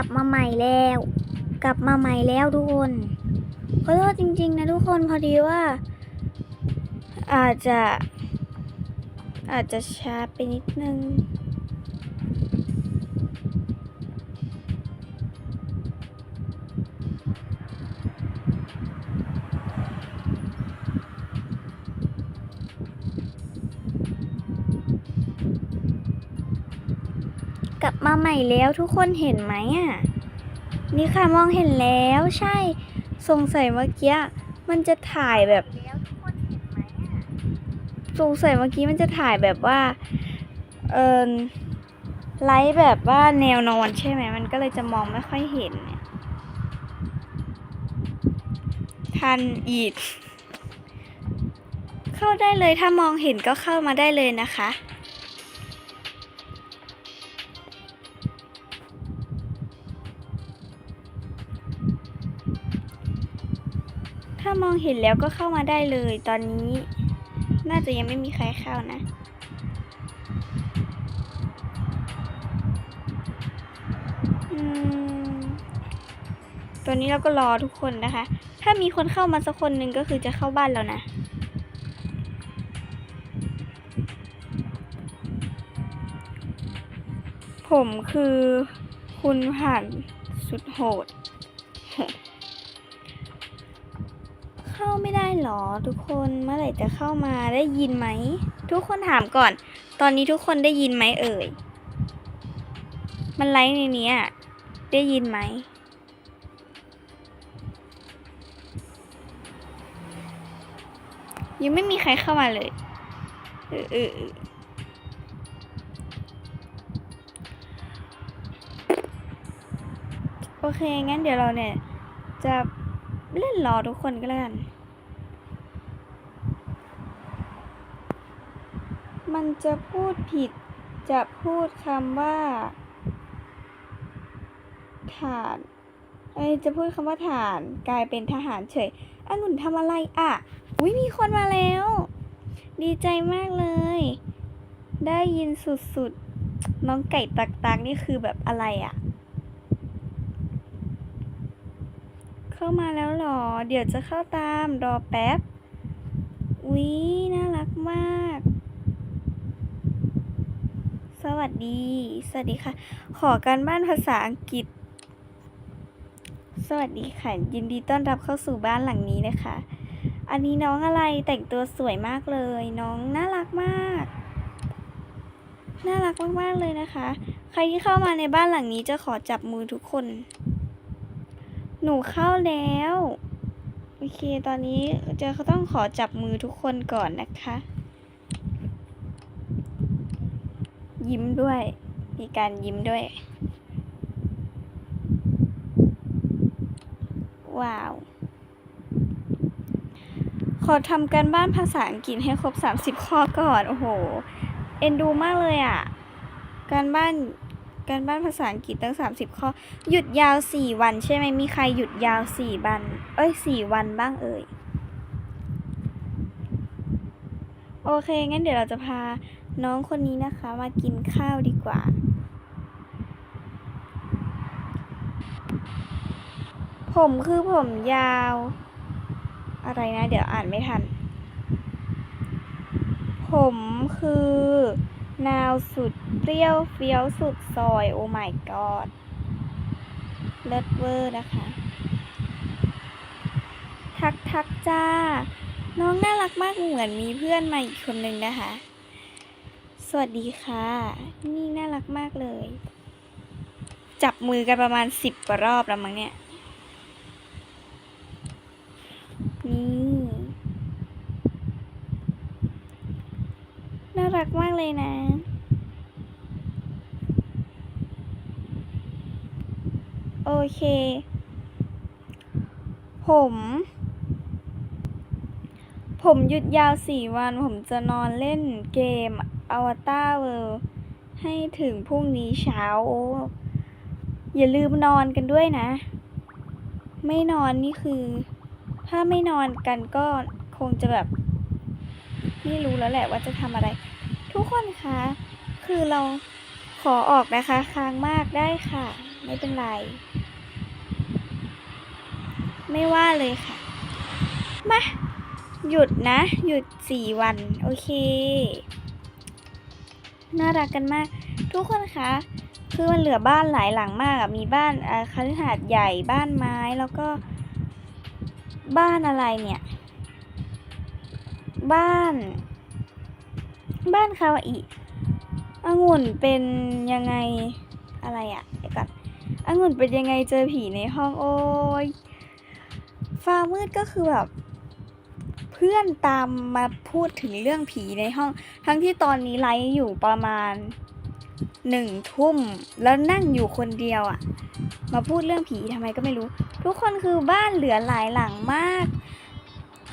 ลับมาใหม่แล้ว กลับมาใหม่แล้วทุกคนขอโทษจริง ๆ นะทุกคนพอดีว่า อาจจะ อาจจะช้าไปนิดนึง มาใหม่แล้วทุกคนเห็นไหมอะ นี่ค่ะมองเห็นแล้วใช่ สงสัยเมื่อกี้มันจะถ่ายแบบสงสัยเมื่อกี้มันจะถ่ายแบบว่า เออไลท์แบบว่าแนวนอนใช่ไหม มันก็เลยจะมองไม่ค่อยเห็นเนี่ยทันอีกเข้าได้เลยถ้ามองเห็นก็เข้ามาได้เลยนะคะ ถ้ามองเห็นแล้วก็เข้ามาได้เลย ตอนนี้ น่าจะยังไม่มีใครเข้านะอตัวนี้เราก็รอทุกคนนะคะ ถ้ามีคนเข้ามาสักคนหนึ่งก็คือจะเข้าบ้านแล้วนะผมคือคุณผ่านสุดโหดาไม่ได้หรอ ทุกคนเมื่อไหร่จะเข้ามาได้ยินไหม ทุกคนถามก่อน ตอนนี้ทุกคนได้ยินไหมเอ่ย มันไลฟ์ในนี้ได้ยินไหมยังไม่มีใครเข้ามาเลยเออเออโอเค งั้นเดี๋ยวเราเนี่ย จะเล่นรอทุกคนก็แล้วกัน มันจะพูดผิด จะพูดคำว่า ฐานเอ้ยจะพูดคำว่าฐาน กลายเป็นทหารเฉยองุ่นทำอะไรอะอุ้ยมีคนมาแล้ว ดีใจมากเลย ได้ยินสุดๆ น้องไก่ตักตักนี่คือแบบอะไรอะ เข้ามาแล้วหรอ เดี๋ยวจะเข้าตามรอแป๊บอุ๊ยน่ารักมาก สวัสดี สวัสดีค่ะ ขอการบ้านภาษาอังกฤษ สวัสดีค่ะ ยินดีต้อนรับเข้าสู่บ้านหลังนี้นะคะ อันนี้น้องอะไรแต่งตัวสวยมากเลย น้องน่ารักมาก น่ารักมากๆเลยนะคะ ใครที่เข้ามาในบ้านหลังนี้จะขอจับมือทุกคน หนูเข้าแล้ว โอเค ตอนนี้จะเขาต้องขอจับมือทุกคนก่อนนะคะ ยิ้มด้วย มีการยิ้มด้วย ว้าว ขอทำการบ้านภาษาอังกฤษให้ครบ 30 ข้อก่อน โอ้โห เอ็นดูมากเลยอะ่ะ การบ้านการบ้านภาษาอังกฤษตั้ง 30 ข้อ หยุดยาว 4 วันใช่ไหม มีใครหยุดยาว 4 วัน เอ้ย 4 วันบ้างเอ่ย โอเค งั้นเดี๋ยวเราจะพา น้องคนนี้นะคะมากินข้าวดีกว่า ผมคือผมยาว อะไรนะ เดี๋ยวอ่านไม่ทัน ผมคือ นาวสุดเปรี้ยวเฟี้ยวสุดซอย โอ้ my god เลิศเวอร์นะคะ ทักทักจ้า น้องน่ารักมากเหมือนมีเพื่อนมาอีกคนนึงนะคะ สวัสดีค่ะ นี่น่ารักมากเลย จับมือกันประมาณสิบกว่ารอบแล้วมั้งเนี่ย นี่ น่ารักมากเลยนะ โอเค ผมผมหยุดยาวสี่วัน ผมจะนอนเล่นเกม Avatar World ให้ถึงพรุ่งนี้เช้า อย่าลืมนอนกันด้วยนะ ไม่นอนนี่คือ ถ้าไม่นอนกันก็คงจะแบบ ไม่รู้แล้วแหละว่าจะทำอะไร ทุกคนคะ คือเราขอออกนะคะ ค้างมากได้ค่ะ ไม่เป็นไร ไม่ว่าเลยค่ะ มาหยุดนะ หยุดสี่วัน โอเค น่ารักกันมาก ทุกคนคะคือมันเหลือบ้านหลายหลังมากอะมีบ้านอาคาลิหาดใหญ่บ้านไม้แล้วก็ บ้านอะไรเนี่ย บ้าน บ้านคาวาอิองุ่นเป็นยังไงอะไรอะเดี๋ยวก่อนองุ่นเป็นยังไงเจอผีในห้องโอ้ยฟ้ามืดก็คือแบบ พื่อนตามมาพูดถึงเรื่องผีในห้อง ทั้งที่ตอนนี้ไลฟ์อยู่ประมาณหนึ่งทุ่มแล้วนั่งอยู่คนเดียวอะ่ะ มาพูดเรื่องผีทำไมก็ไม่รู้ ทุกคนคือบ้านเหลือหลายหลังมาก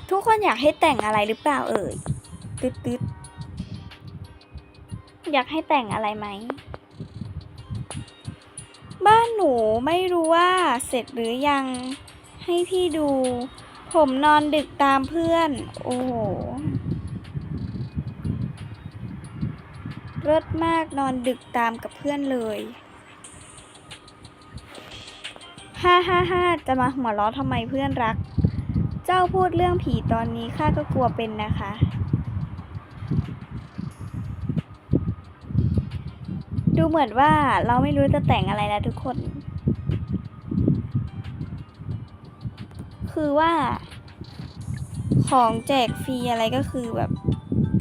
ทุกคนอยากให้แต่งอะไรหรือเปล่าเอ่ยตึ๊ดตึ๊ดอยากให้แต่งอะไรไหม บ้านหนูไม่รู้ว่าเสร็จหรือยังให้พี่ดู ผมนอนดึกตามเพื่อน โอ้โหเลิศมากนอนดึกตามกับเพื่อนเลยฮ่าฮ่าฮ่าจะมาหัวเราะทำไมเพื่อนรัก เจ้าพูดเรื่องผีตอนนี้ข้าก็กลัวเป็นนะคะ ดูเหมือนว่าเราไม่รู้จะแต่งอะไรนะทุกคน คือว่า ของแจกฟรีอะไรก็คือแบบ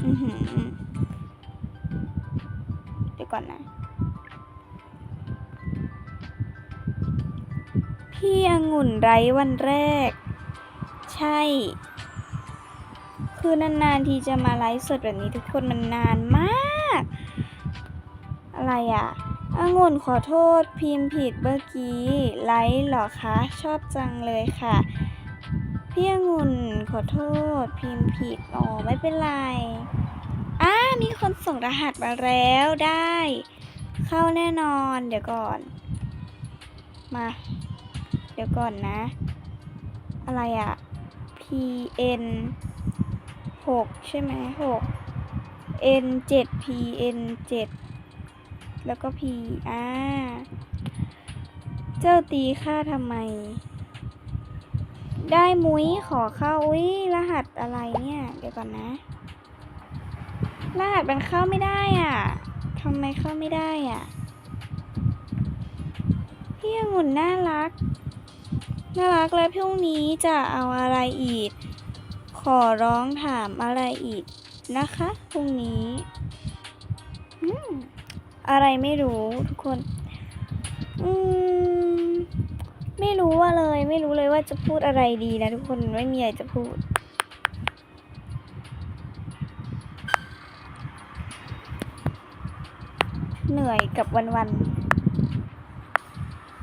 อือหือเดี๋ยวก่อนนะ พี่องุ่นไร้วันแรก ใช่ คือนานๆทีจะมาไลฟ์สดแบบนี้ทุกคนมันนานมาก อะไรอะองุ่นขอโทษพิมพ์ผิดเมื่อกี้ ไลฟ์เหรอคะ ชอบจังเลยค่ะ พี่องุ่นขอโทษ พิมพ์ผิดอ๋อไม่เป็นไรอ้ามีคนส่งรหัสมาแล้วได้ เข้าแน่นอนเดี๋ยวก่อน มา เดี๋ยวก่อนนะ อะไรอะ PN 6ใช่ไหม6 N 7 PN 7แล้วก็ P อ่าเจ้าตีค่าทำไม ได้มุ้ยขอเข้าอุ้ยรหัสอะไรเนี่ย เดี๋ยวก่อนนะ รหัสมันเข้าไม่ได้อะทำไมเข้าไม่ได้อะ พี่องุ่นน่ารัก น่ารักแล้วพรุ่งนี้จะเอาอะไรอีก ขอร้องถามอะไรอีกนะคะพรุ่งนี้อืมอะไรไม่รู้ทุกคน อืม ไม่รู้ว่าเลย ไม่รู้เลยว่าจะพูดอะไรดีนะทุกคนไม่มีอะไรจะพูด เหนื่อยกับวันวัน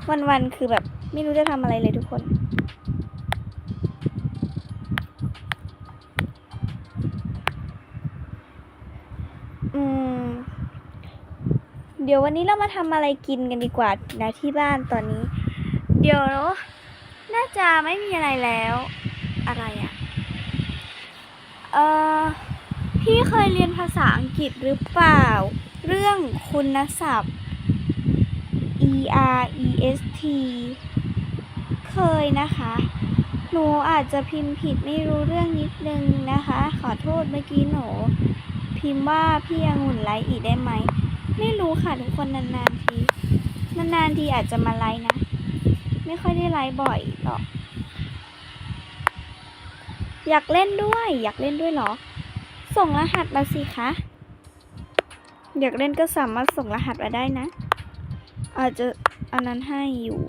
วันวันคือแบบ ไม่รู้จะทำอะไรเลยทุกคนอืมเดี๋ยววันนี้เรามาทำอะไรกินกันดีกว่านะที่บ้านตอนนี้ เดี๋ยว น่าจะไม่มีอะไรแล้ว อะไรอะ่ะ เออพี่เคยเรียนภาษาอังกฤษหรือเปล่า เรื่องคุณศัพท์ E R E S T เคยนะคะ หนูอาจจะพิมพ์ผิดไม่รู้เรื่องนิดนึงนะคะ ขอโทษเมื่อกี้หนู พิมพ์ว่าพี่องุ่นไลฟ์อีกได้ไหม ไม่รู้ค่ะทุกคนนานๆที นานๆทีอาจจะมาไลฟ์นะ ไม่ค่อยได้ไลฟ์บ่อยหรอก อยากเล่นด้วย อยากเล่นด้วยหรอ ส่งรหัสมาสิคะ อยากเล่นก็สามารถส่งรหัสมาได้นะ อาจจะอันนั้นให้อยู่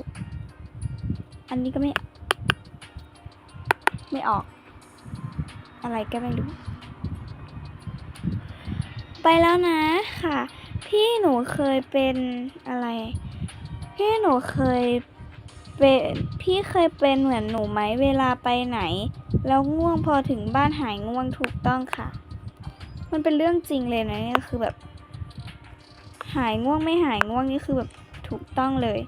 อันนี้ก็ไม่ ไม่ออก อะไรก็ไม่รู้ ไปแล้วนะค่ะ พี่หนูเคยเป็นอะไรพี่หนูเคย พี่เคยเป็นเหมือนหนูไหมเวลาไปไหน แล้วง่วงพอถึงบ้านหายง่วงถูกต้องค่ะ มันเป็นเรื่องจริงเลยนะนี่คือแบบ หายง่วงไม่หายง่วงนี่คือแบบถูกต้องเลย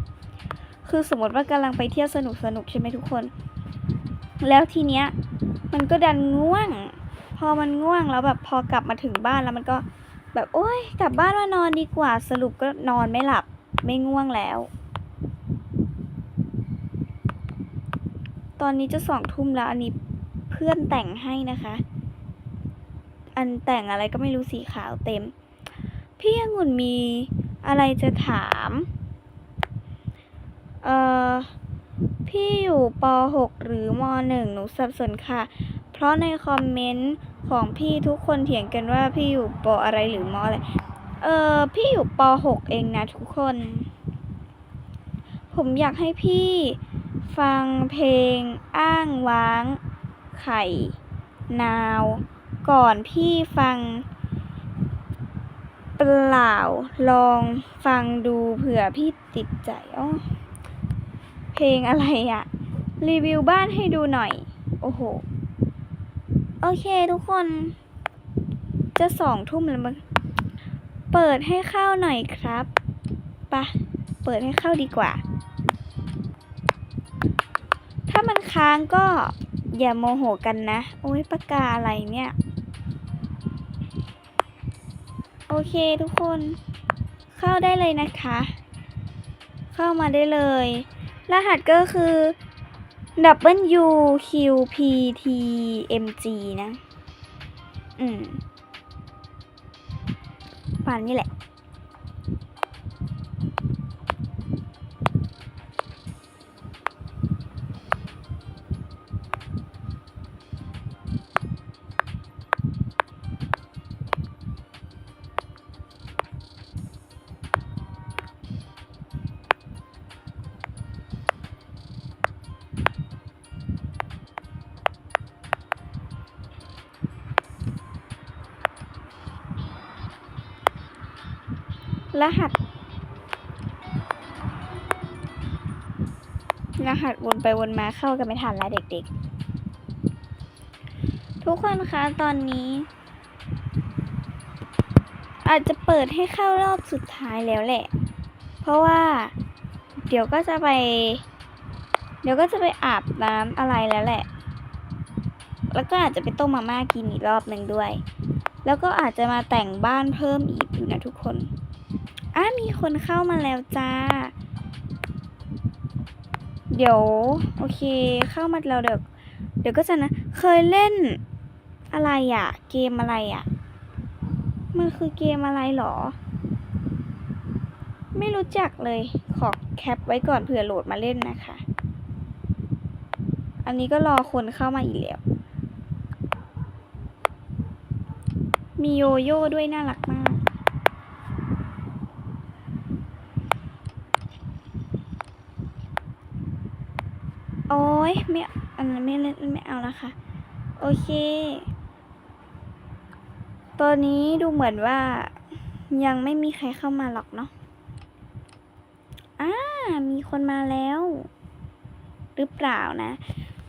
คือสมมติว่ากำลังไปเที่ยวสนุกสนุกใช่ไหมทุกคน แล้วทีเนี้ยมันก็ดันง่วง พอมันง่วงแล้วแบบพอกลับมาถึงบ้านแล้วมันก็แบบโอ๊ยกลับบ้านมานอนดีกว่าสรุปก็นอนไม่หลับไม่ง่วงแล้ว ต อนนี้จะสองทุ่มแล้ว อันนี้เพื่อนแต่งให้นะคะ อันแต่งอะไรก็ไม่รู้สีขาวเต็ม พี่องุ่นมีอะไรจะถาม เอ่อ พี่อยู่ป .6 หรือม .1 หนูสับสนค่ะ เพราะในคอมเมนต์ของพี่ทุกคนเถียงกันว่าพี่อยู่ปอะไรหรือมอะไร เออพี่อยู่ป .6 เองนะทุกคน ผมอยากให้พี่ ฟังเพลงอ้างว้าง ไข่ นาว ก่อนพี่ฟัง เปล่าลองฟังดูเผื่อพี่ติดใจอ๋อเพลงอะไรอะรีวิวบ้านให้ดูหน่อย โอ้โห โอเคทุกคน จะสองทุ่มแล้วมั้งเปิดให้เข้าหน่อยครับปะเปิดให้เข้าดีกว่า ถ้ามันค้างก็อย่าโมโหกันนะ โอ้ยปากกาอะไรเนี่ย โอเคทุกคน เข้าได้เลยนะคะ เข้ามาได้เลย รหัสก็คือ W Q P T M G นะ อืมป่านนี่แหละ รหัส รหัสวนไปวนมาเข้ากันไม่ทันแล้วเด็กๆ ทุกคนคะตอนนี้ อาจจะเปิดให้เข้ารอบสุดท้ายแล้วแหละ เพราะว่าเดี๋ยวก็จะไป เดี๋ยวก็จะไปอาบน้ำอะไรแล้วแหละ แล้วก็อาจจะไปต้มมาม่ากินอีกรอบหนึ่งด้วย แล้วก็อาจจะมาแต่งบ้านเพิ่มอีกอยู่นะทุกคน มีคนเข้ามาแล้วจ้า เดี๋ยว โอเค เข้ามาแล้วเดี๋ยวเดี๋ยวก็จะนะ เคยเล่นอะไรอะ่ะ เกมอะไรอะ่ะ มันคือเกมอะไรหรอ ไม่รู้จักเลย ขอแคปไว้ก่อนเผื่อโหลดมาเล่นนะคะ อันนี้ก็รอคนเข้ามาอีกแล้ว มีโยโย่ด้วยน่ารักมาก โอ้ ยไม่อันนั้นไม่เล่นไม่เอาแล้วค่ะ โอเคตอนนี้ดูเหมือนว่ายังไม่มีใครเข้ามาหรอกเนาะอ่ามีคนมาแล้ว หรือเปล่านะ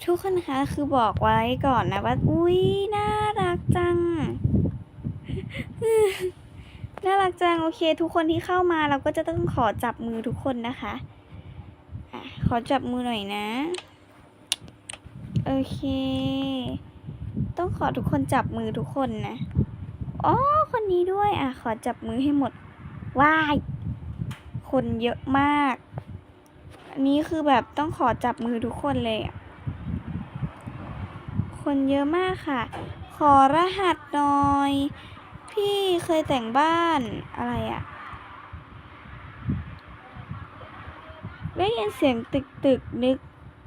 ทุกคนคะคือบอกไว้ก่อนนะว่า อุ้ยน่ารักจัง น่ารักจัง โอเค ทุกคนที่เข้ามาเราก็จะต้องขอจับมือทุกคนนะคะอะขอจับมือหน่อยนะ โอเค ต้องขอทุกคนจับมือทุกคนนะอ๋อคนนี้ด้วยอะขอจับมือให้หมดว้ายคนเยอะมาก อันนี้คือแบบต้องขอจับมือทุกคนเลยอะคนเยอะมากค่ะ ขอรหัสหน่อย พี่เคยแต่งบ้านอะไรอะได้ยินเสียงตึกตึกนึก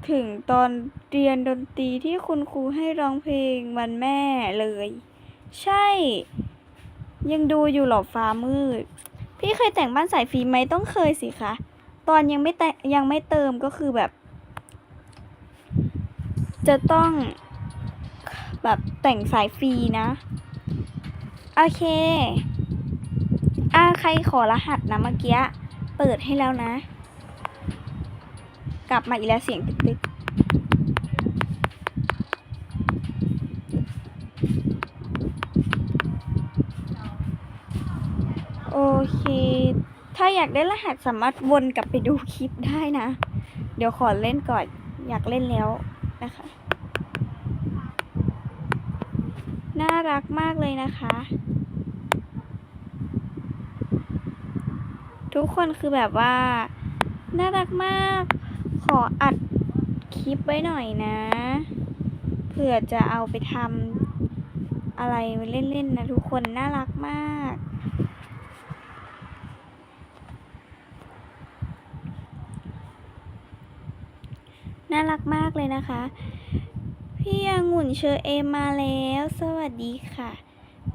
ถึงตอนเรียนดนตรีที่คุณครูให้ร้องเพลงวันแม่เลย ใช่ ยังดูอยู่หรอฟ้ามืด พี่เคยแต่งบ้านสายฟิล์มไหมต้องเคยสิคะ ตอนยังไม่แต่ยังไม่เติมก็คือแบบ จะต้องแบบแต่งสายฟรีนะ โอเค อ่าใครขอรหัสนะเมื่อกี้ เปิดให้แล้วนะ กลับมาอีกแล้วเสียงตึกโอเค ถ้าอยากได้รหัสสามารถวนกลับไปดูคลิปได้นะ เดี๋ยวขอเล่นก่อน อยากเล่นแล้วนะคะ น่ารักมากเลยนะคะ ทุกคนคือแบบว่า น่ารักมาก ออัดคลิปไว้หน่อยนะ เผื่อจะเอาไปทำอะไรเล่นๆนะทุกคนน่ารักมาก น่ารักมากเลยนะคะ พี่องุ่นเชอเอมาแล้ว สวัสดีค่ะ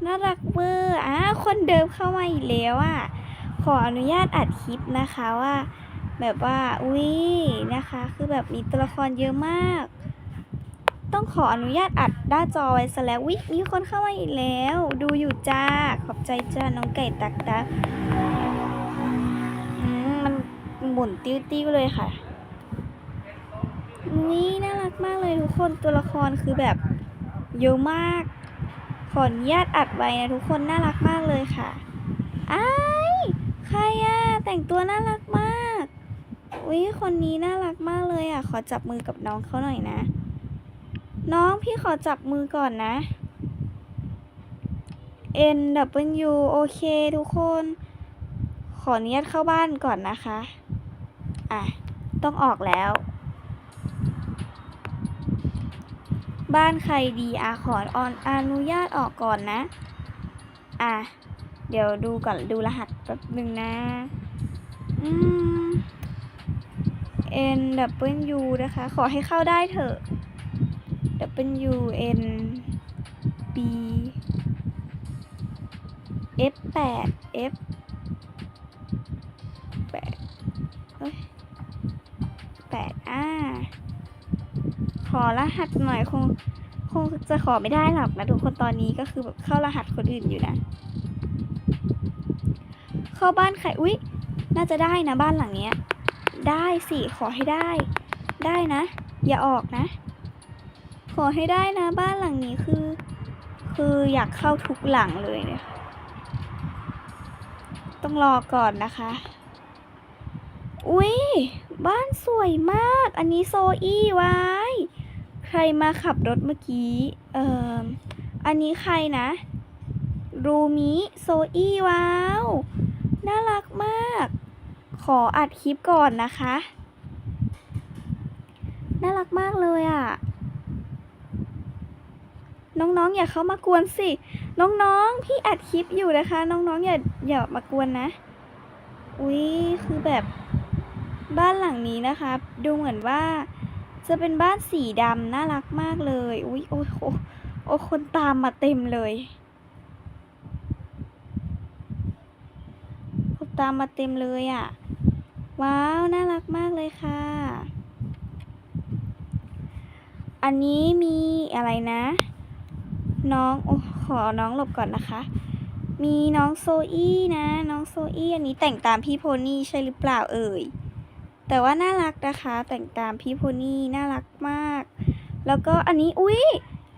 น่ารักเวอร์อะคนเดิมเข้ามาอีกแล้วอะ ขออนุญาตอัดคลิปนะคะว่า แบบว่าอุ้ยนะคะ คือแบบมีตัวละครเยอะมาก ต้องขออนุญาตอัดหน้าจอไว้ซะแล้ววิมีคนเข้ามาอีกแล้ว ดูอยู่จ้า ขอบใจจ้า น้องไก่ตักตักอืมมันหมุนติ้วๆเลยค่ะนี่น่ารักมากเลยทุกคนตัวละครคือแบบเยอะมาก ขออนุญาตอัดไว้นะทุกคนน่ารักมากเลยค่ะอ้ายใครอะแต่งตัวน่ารักมาก อุ้ยคนนี้น่ารักมากเลยอะ ขอจับมือกับน้องเขาหน่อยนะ น้องพี่ขอจับมือก่อนนะ N W โอเคทุกคน ขออนุญาตเข้าบ้านก่อนนะคะ อะ ต้องออกแล้ว บ้านใครดีอะขอออนอนุญาตออกก่อนนะ อะ เดี๋ยวดูก่อนดูรหัสแป๊บหนึ่งนะ อืม N W นะคะ ขอให้เข้าได้เถอะ W N B F 8 F 8เอ้ย8อ่าขอรหัสหน่อยคงคงจะขอไม่ได้หรอกนะทุกคนตอนนี้ก็คือแบบเข้ารหัสคนอื่นอยู่นะ เข้าบ้านใครอุ๊ย น่าจะได้นะบ้านหลังเนี้ย ได้สิ ขอให้ได้ ได้นะ อย่าออกนะ ขอให้ได้นะบ้านหลังนี้คือ คืออยากเข้าทุกหลังเลยเนี่ยต้องรอก่อนนะคะ อุ๊ยบ้านสวยมาก อันนี้โซอี้ไว้ ใครมาขับรถเมื่อกี้ เอ่อ อันนี้ใครนะ รูมิ โซอี้ว้าว น่ารักมาก ขออัดคลิปก่อนนะคะ น่ารักมากเลยอะ่ะ น้องๆอย่าเข้ามากวนสิ น้องๆ พี่อัดคลิปอยู่นะคะ น้องๆ อย่าอย่ามากวนนะ อุ๊ยคือแบบบ้านหลังนี้นะคะ ดูเหมือนว่าจะเป็นบ้านสีดำน่ารักมากเลย อุ๊ยโอ้โหโอ้คนตามมาเต็มเลยคนตามมาเต็มเลยอะ่ะ ว้าว น่ารักมากเลยค่ะ อันนี้มีอะไรนะ น้องโอ้ขอน้องหลบก่อนนะคะ มีน้องโซอี้นะ น้องโซอี้อันนี้แต่งตามพี่โพนี่ใช่หรือเปล่าเอ่ย แต่ว่าน่ารักนะคะ แต่งตามพี่โพนี่น่ารักมาก แล้วก็อันนี้อุ๊ย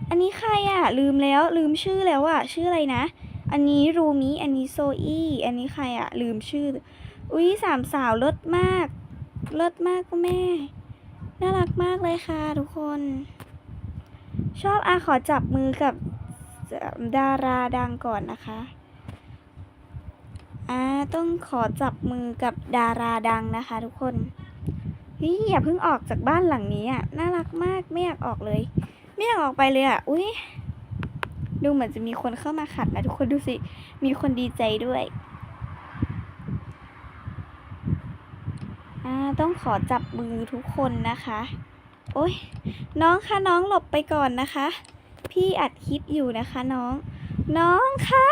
อันนี้ใครอะลืมแล้วลืมชื่อแล้วอะชื่ออะไรนะ อันนี้รูมิ อันนี้โซอี้ อันนี้ใครอะลืมชื่อ อุ๊ยสามสาวเลิศมาก เลิศมากก็แม่ น่ารักมากเลยค่ะทุกคน ชอบอาขอจับมือกับดาราดังก่อนนะคะอ่าต้องขอจับมือกับดาราดังนะคะ ทุกคนเฮ้ยอย่าเพิ่งออกจากบ้านหลังนี้อะ น่ารักมาก ไม่อยากออกเลย ไม่อยากออกไปเลยอะ อุ้ยดูเหมือนจะมีคนเข้ามาขัดนะทุกคนดูสิ มีคนดีใจด้วย อ่าต้องขอจับมือทุกคนนะคะ โอ้ยน้องคะน้องหลบไปก่อนนะคะ พี่อัดคลิปอยู่นะคะน้อง น้องคะ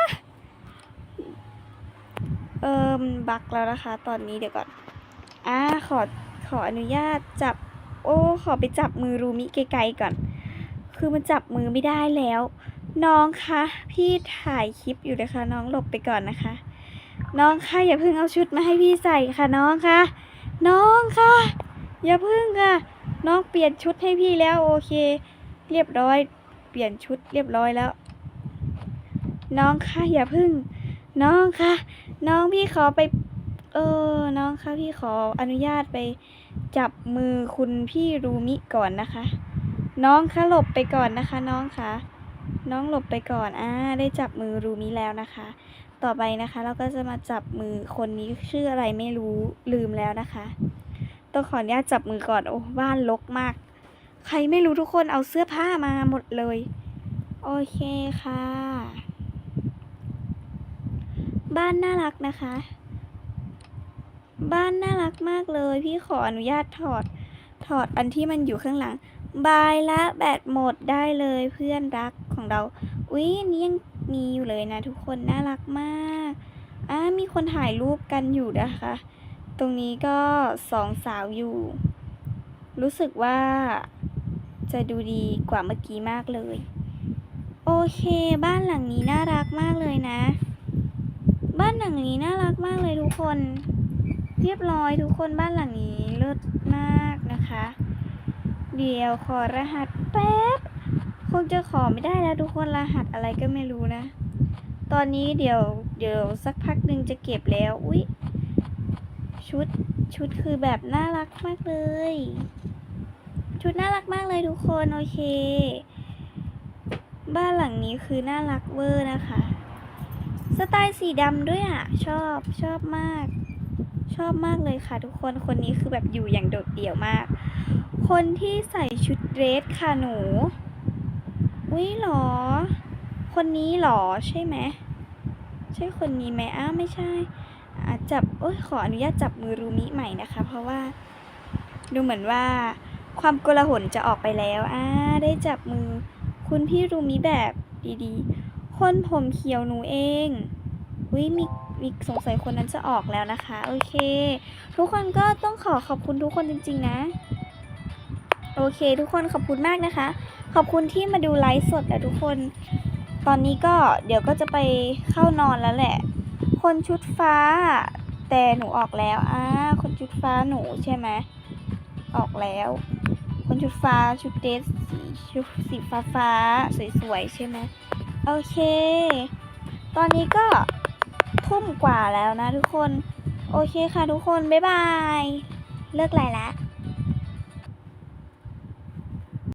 เอิมบักแล้วนะคะ ตอนนี้เดี๋ยวก่อนอ่าขอขออนุญาตจับ โอ้ขอไปจับมือรูมิไกลๆก่อน คือมันจับมือไม่ได้แล้ว น้องคะพี่ถ่ายคลิปอยู่นะคะ น้องหลบไปก่อนนะคะ น้องคะอย่าเพิ่งเอาชุดมาให้พี่ใส่ค่ะน้องคะ น้องคะอย่าเพิ่งค่ะ น้องเปลี่ยนชุดให้พี่แล้วโอเค เรียบร้อย เปลี่ยนชุดเรียบร้อยแล้ว น้องคะอย่าพึ่ง น้องคะน้องพี่ขอไป เออ น้องคะพี่ขออนุญาตไป จับมือคุณพี่รูมิก่อนนะคะ น้องคะหลบไปก่อนนะคะ น้องคะน้องหลบไปก่อนอ่าได้จับมือรูมิแล้วนะคะ ต่อไปนะคะ เราก็จะมาจับมือคนนี้ชื่ออะไรไม่รู้ลืมแล้วนะคะ ต้องขออนุญาตจับมือก่อนโอ้บ้านรกมาก ใครไม่รู้ทุกคนเอาเสื้อผ้ามาหมดเลย โอเคค่ะ บ้านน่ารักนะคะ บ้านน่ารักมากเลย พี่ขออนุญาตถอดถอดอันที่มันอยู่ข้างหลังบายละแบตหมดได้เลยเพื่อนรักของเรา อุ๊ยนนี้ยัง มีอยู่เลยนะทุกคนน่ารักมากอ่ามีคนถ่ายรูปกันอยู่นะคะ ตรงนี้ก็สองสาวอยู่ รู้สึกว่าจะดูดีกว่าเมื่อกี้มากเลย โอเค บ้านหลังนี้น่ารักมากเลยนะ บ้านหลังนี้น่ารักมากเลยทุกคน เรียบร้อยทุกคนบ้านหลังนี้เลิศมากนะคะ เดี๋ยวขอรหัสแป๊บ งจะขอไม่ได้แล้วทุกคนรหัสอะไรก็ไม่รู้นะ ตอนนี้เดี๋ยวเดี๋ยวสักพักหนึ่งจะเก็บแล้ว อุ๊ย ชุดชุดคือแบบน่ารักมากเลย ชุดน่ารักมากเลยทุกคนโอเค บ้านหลังนี้คือน่ารักเวอร์นะคะ สไตล์สีดำด้วยอะ ชอบชอบมาก ชอบมากเลยค่ะ ทุกคนคนนี้คือแบบอยู่อย่างโดดเดี่ยวมาก คนที่ใส่ชุดเดรสค่ะหนู อุ้ยหรอ คนนี้หรอใช่ไหมใช่คนนี้ไหมอ้าวไม่ใช่อะจับโอ้ยขออนุญาตจับมือรูมิใหม่นะคะ เพราะว่า ดูเหมือนว่าความโกลาหลจะออกไปแล้วอ่าได้จับมือคุณพี่รูมิแบบดีๆ คนผมเขียวหนูเองอุ้ยมีมีสงสัยคนนั้นจะออกแล้วนะคะ โอเค ทุกคนก็ต้องขอขอบคุณทุกคนจริง ๆ นะ โอเค ทุกคนขอบคุณมากนะคะ ขอบคุณที่มาดูไลฟ์สดนะทุกคน ตอนนี้ก็เดี๋ยวก็จะไปเข้านอนแล้วแหละ คนชุดฟ้า แต่หนูออกแล้วอ่าคนชุดฟ้าหนูใช่ไหมออกแล้ว คนชุดฟ้าชุดเดสสีชุดสีฟ้าฟ้าๆสวยๆใช่ไหมโอเค ตอนนี้ก็ทุ่มกว่าแล้วนะทุกคน โอเคค่ะทุกคน บ๊ายบาย เลิกไลน์แล้ว